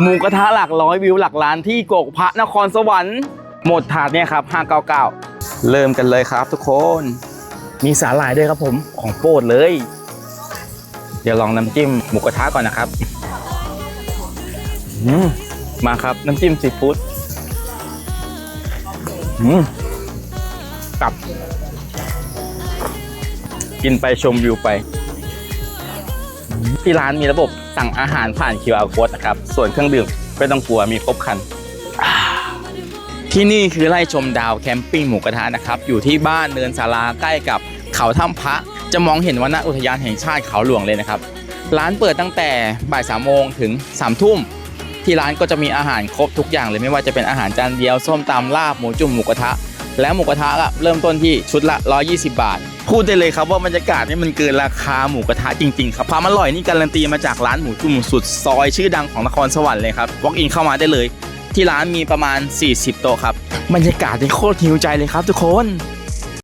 หมูกระทะหลักร้อยวิวหลักล้านที่โกกพระนครสวรรค์หมดถาดเนี่ยครับ599 เริ่มกันเลยครับทุกคน มีสาหร่ายด้วยครับผมของโปรดเลย เดี๋ยวลองน้ำจิ้มหมูกระทะก่อนนะครับอืมมาครับน้ำจิ้มซีฟู้ดอืมกลับ กินไปชมวิวไป ที่ร้านมีระบบสั่งอาหารผ่าน QR code นะครับ ส่วนเครื่องดื่มไม่ต้องกลัวมีครบครัน ที่นี่คือไร่ชมดาวแคมปิ้งหมูกระทะนะครับ อยู่ที่บ้านเนินศาลาใกล้กับเขาถ้ำพระ จะมองเห็นวรรณอุทยานแห่งชาติเขาหลวงเลยนะครับ ร้านเปิดตั้งแต่บ่ายสามโมงถึงสามทุ่มที่ร้านก็จะมีอาหารครบทุกอย่างเลยไม่ว่าจะเป็นอาหารจานเดียวส้มตำลาบหมูจุ่มหมูกระทะ แล้วหมูกระทะอะเริ่มต้นที่ชุดละ 120 บาท พูดได้เลยครับว่าบรรยากาศนี่มันเกินราคาหมูกระทะจริงๆครับความอร่อยนี่การันตีมาจากร้านหมูจุ่มสุดซอยชื่อดังของนครสวรรค์เลยครับวอล์กอินเข้ามาได้เลย ที่ร้านมีประมาณ 40 โต๊ะครับบรรยากาศนี่โคตรหิวใจเลยครับทุกคน